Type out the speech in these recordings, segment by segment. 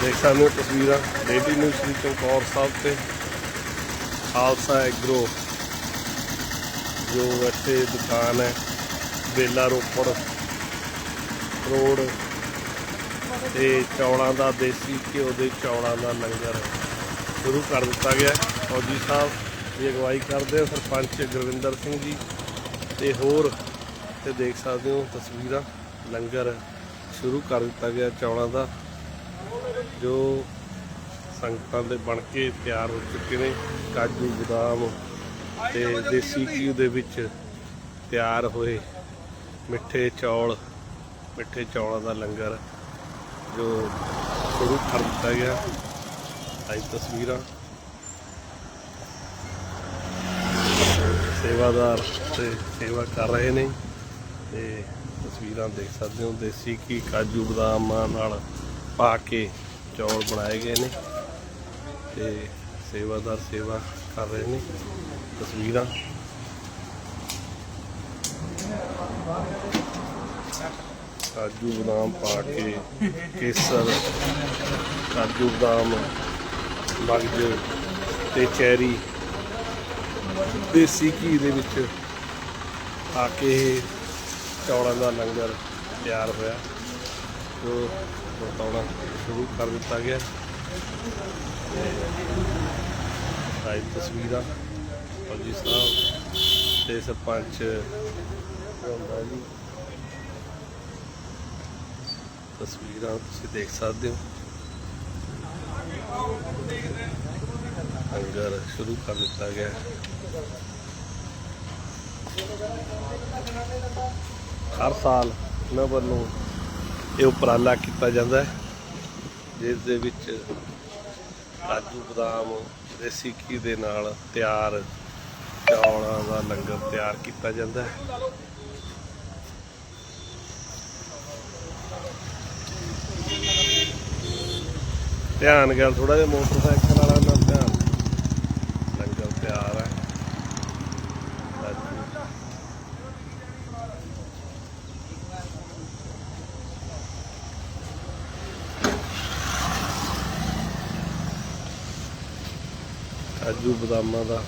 ਦੇਖ ਸਕਦੇ ਹੋ ਤਸਵੀਰਾਂ ਲੇਡੀ ਨਿਊਜ਼ ਸ੍ਰੀ ਚਮਕੌਰ ਸਾਹਿਬ ਤੇ। ਖਾਲਸਾ ਐਗਰੋ, ਜੋ ਵੈਸੇ ਦੁਕਾਨ ਹੈ, ਬੇਲਾ ਰੋਪੜ ਰੋਡ ਤੇ ਚੌਲਾਂ ਦਾ, ਦੇਸੀ ਘਿਓ ਦੇ ਚੌਲਾਂ ਦਾ ਲੰਗਰ ਸ਼ੁਰੂ ਕਰ ਦਿੱਤਾ ਗਿਆ ਫੌਜੀ ਸਾਹਿਬ ਦੀ ਅਗਵਾਈ ਕਰਦੇ ਆ, ਸਰਪੰਚ ਗੁਰਵਿੰਦਰ ਸਿੰਘ ਜੀ ਤੇ ਹੋਰ ਤੇ ਦੇਖ ਸਕਦੇ ਹੋ ਤਸਵੀਰਾਂ। ਲੰਗਰ ਸ਼ੁਰੂ ਕਰ ਦਿੱਤਾ ਗਿਆ ਚੌਲਾਂ ਦਾ। ਜੋ ਸੰਗਤਾਂ ਦੇ ਬਣ ਕੇ ਤਿਆਰ ਹੋ ਚੁੱਕੇ ਨੇ, ਕਾਜੂ ਬਦਾਮ ਤੇ ਦੇਸੀ ਘੀ ਦੇ ਵਿੱਚ ਤਿਆਰ ਹੋਏ ਮਿੱਠੇ ਚੌਲ, ਮਿੱਠੇ ਚੌਲਾਂ ਦਾ ਲੰਗਰ, ਜੋ ਸ਼ੁਰੂ ਕਰ ਦਿੱਤਾ ਗਿਆ। ਆਈ ਤਸਵੀਰਾਂ। ਸੇਵਾਦਾਰ ਤੇ ਸੇਵਾ ਕਰ ਰਹੇ ਨੇ ਤੇ ਤਸਵੀਰਾਂ ਦੇਖ ਸਕਦੇ ਹੋ। ਦੇਸੀ ਘੀ, ਕਾਜੂ ਬਦਾਮਾਂ ਨਾਲ ਪਾ ਕੇ ਚੌਲ ਬਣਾਏ ਗਏ ਨੇ ਤੇ ਸੇਵਾਦਾਰ ਸੇਵਾ ਕਰ ਰਹੇ ਨੇ ਤਸਵੀਰਾਂ। ਕਾਜੂ ਬਦਾਮ ਪਾ ਕੇ ਕੇਸਰ, ਕਾਜੂ ਬਦਾਮ ਮਗਜ ਤੇ ਚੈਰੀ, ਦੇਸੀ ਘੀ ਦੇ ਵਿੱਚ ਆ ਕੇ ਇਹ ਚੌਲਾਂ ਦਾ ਲੰਗਰ ਤਿਆਰ ਹੋਇਆ। ਜੋ ਵਰਤਾਉਣਾ ਸ਼ੁਰੂ ਕਰ ਦਿੱਤਾ ਗਿਆ। ਸਾਈ ਤਸਵੀਰਾਂ ਫੌਜੀ ਸਾਹਿਬ ਤੇ ਸਰਪੰਚ ਹੁੰਦਾ ਜੀ। ਤਸਵੀਰਾਂ ਤੁਸੀਂ ਦੇਖ ਸਕਦੇ ਹੋ। ਲੰਗਰ ਸ਼ੁਰੂ ਕਰ ਦਿੱਤਾ ਗਿਆ। ਹਰ ਸਾਲ ਇਹਨਾਂ ਵੱਲੋਂ ਇਹ ਉਪਰਾਲਾ ਕੀਤਾ ਜਾਂਦਾ ਹੈ, ਜਿਸ ਦੇ ਵਿੱਚ ਕਾਜੂ ਬਦਾਮ, ਦੇਸੀ ਘੀ ਦੇ ਨਾਲ ਤਿਆਰ ਚੌਲਾਂ ਦਾ ਲੰਗਰ ਤਿਆਰ ਕੀਤਾ ਜਾਂਦਾ ਹੈ। ਧਿਆਨ ਗੱਲ ਥੋੜਾ ਜਿਹਾ ਮੋਟਰਸਾਈਕਲ ਵਾਲਾ ਨਾਲ ਧਿਆਨ ਲੰਗਰ ਤਿਆਰ ਹੈ ਕਾਜੂ ਕਾਜੂ ਬਦਾਮਾਂ ਦਾ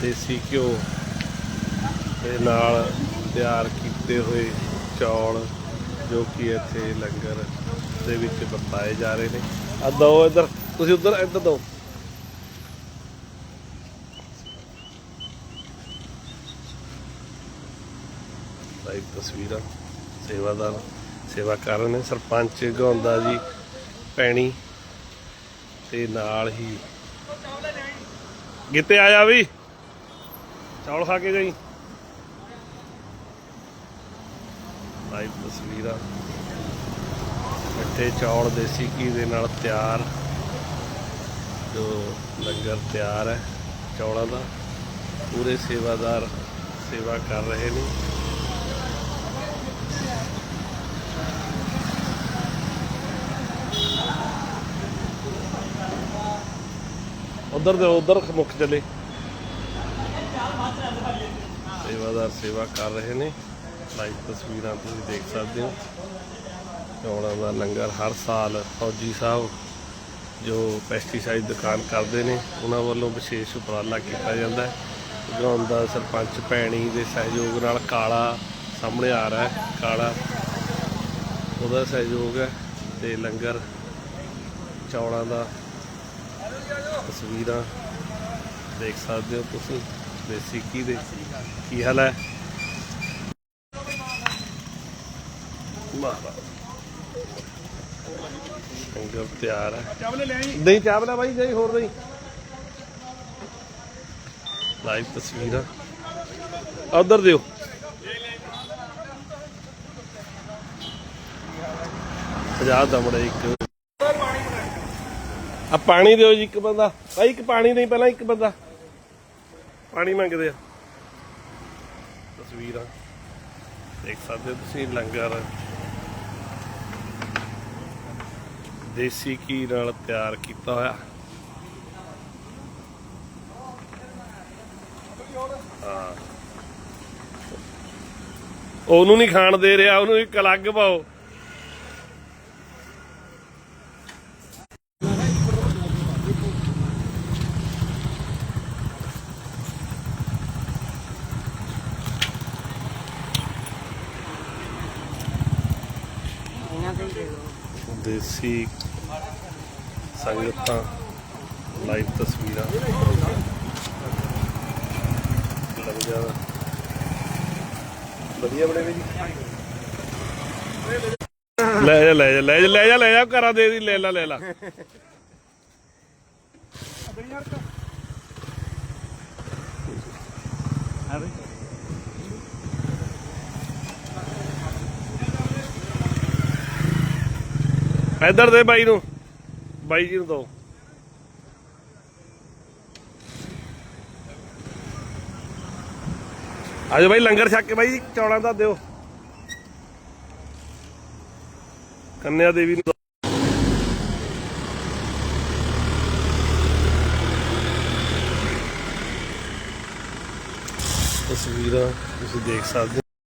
ਦੇਸੀ ਘਿਓ ਦੇ ਨਾਲ ਤਿਆਰ ਕੀਤੇ ਹੋਏ ਚੌਲ ਜੋ ਕਿ ਇੱਥੇ ਲੰਗਰ ਦੇ ਵਿੱਚ ਵਰਤਾਏ ਜਾ ਰਹੇ ਨੇ। ਆ ਦੋ ਇੱਧਰ, ਤੁਸੀਂ ਉੱਧਰ ਇੱਧਰ ਦੋ। ਲਾਈਵ ਤਸਵੀਰਾਂ ਸੇਵਾਦਾਰ ਸੇਵਾ ਕਰ ਰਹੇ ਨੇ। ਸਰਪੰਚ ਗਾਉਂਦਾ ਜੀ, ਪੈਣੀ ਤੇ ਨਾਲ ਹੀ ਗਿੱਤੇ ਆਇਆ ਵੀ। ਚੌਲ ਖਾ ਕੇ ਜਾਈ। ਲਾਈਵ ਤਸਵੀਰਾਂ। ਮਿੱਠੇ ਚੌਲ ਦੇਸੀ ਘੀ ਦੇ ਨਾਲ ਤਿਆਰ। ਜੋ ਲੰਗਰ ਤਿਆਰ ਹੈ ਚੌਲਾਂ ਦਾ। ਪੂਰੇ ਸੇਵਾਦਾਰ ਸੇਵਾ ਕਰ ਰਹੇ ਨੇ। ਉਧਰ ਦੇ ਉਧਰ ਮੁੱਖ ਚਲੇ। ਸੇਵਾਦਾਰ ਸੇਵਾ ਕਰ ਰਹੇ ਨੇ। ਲਾਈਵ ਤਸਵੀਰਾਂ ਤੁਸੀਂ ਦੇਖ ਸਕਦੇ ਹੋ। ਚੌਲਾਂ ਦਾ ਲੰਗਰ ਹਰ ਸਾਲ ਫੌਜੀ ਸਾਹਿਬ ਜੋ ਪੈਸਟੀਸਾਈਡ ਦੁਕਾਨ ਕਰਦੇ ਨੇ, ਉਹਨਾਂ ਵੱਲੋਂ ਵਿਸ਼ੇਸ਼ ਉਪਰਾਲਾ ਕੀਤਾ ਜਾਂਦਾ ਹੈ। ਗਾਉਂ ਦਾ ਸਰਪੰਚ ਭੈਣੀ ਦੇ ਸਹਿਯੋਗ ਨਾਲ ਕਾਲਾ ਸਾਹਮਣੇ ਆ ਰਿਹਾ ਹੈ। ਕਾਲਾ ਉਹਦਾ ਸਹਿਯੋਗ ਹੈ ਤੇ ਲੰਗਰ ਚੌਲਾਂ ਦਾ ਤਸਵੀਰਾਂ ਦੇਖ ਸਕਦੇ ਹੋ ਤੁਸੀਂ ਦੇਸੀ ਘੀ ਦੇ। ਕੀ ਹਾਲ ਹੈ? ਲੰਗਰ ਤਿਆਰ ਹੈ। ਚਾਵਲੇ ਲੈ ਆਈ ਨਹੀਂ ਚਾਵਲਾ ਬਾਈ ਨਹੀਂ ਹੋਰ ਨਹੀਂ। ਲਾਈਵ ਤਸਵੀਰਾਂ। ਉਧਰ ਦਿਓ। ਪੰਜਾਬ ਦਾ ਮੁੰਡਾ ਇੱਕ ਆ ਪਾਣੀ ਦਿਓ ਜੀ ਇੱਕ ਬੰਦਾ। ਭਾਈ, ਇੱਕ ਪਾਣੀ ਨਹੀਂ, ਪਹਿਲਾਂ ਇੱਕ ਬੰਦਾ। ਪਾਣੀ ਮੰਗਦੇ ਆ। ਤਸਵੀਰਾਂ। ਦੇਖ ਸਕਦੇ ਹੋ ਤੁਸੀਂ, ਲੰਗਰ। ਦੇਸੀ ਘੀ ਨਾਲ ਤਿਆਰ ਕੀਤਾ ਹੋਇਆ। ਹਾਂ। ਉਹਨੂੰ ਨਹੀਂ ਖਾਣ ਦੇ ਰਿਹਾ, ਉਹਨੂੰ ਇੱਕ ਅਲੱਗ ਪਾਓ। ਕੁੜੀਆਂ ਦੇ ਹੀ ਦੇ ਦਿਓ। ਦੇਸੀ ਸੰਗਤਾਂ ਲਾਈਵ ਤਸਵੀਰਾਂ। ਵਧੀਆ ਬਣੇ ਵੀ ਜੀ। ਲੈ ਜਾ ਲੈ ਜਾ ਲੈ ਜਾ ਲੈ ਜਾ ਲੈ ਜਾ ਘਰਾਂ ਦੇ ਦੀ ਲੈ ਲਾ ਲੈ ਲਾ। ਇੱਧਰ ਦੇ ਬਾਈ ਨੂੰ। ਬਾਈ ਜੀ ਨੂੰ ਦੋ। ਆਜੋ ਬਾਈ, ਲੰਗਰ ਛੱਕ ਕੇ ਬਾਈ ਚੌਲਾਂ ਦਾ ਦਿਓ। ਕੰਨਿਆ ਦੇਵੀ ਨੂੰ ਦਿਓ। ਤਸਵੀਰਾਂ ਤੁਸੀਂ ਦੇਖ ਸਕਦੇ ਹੋ।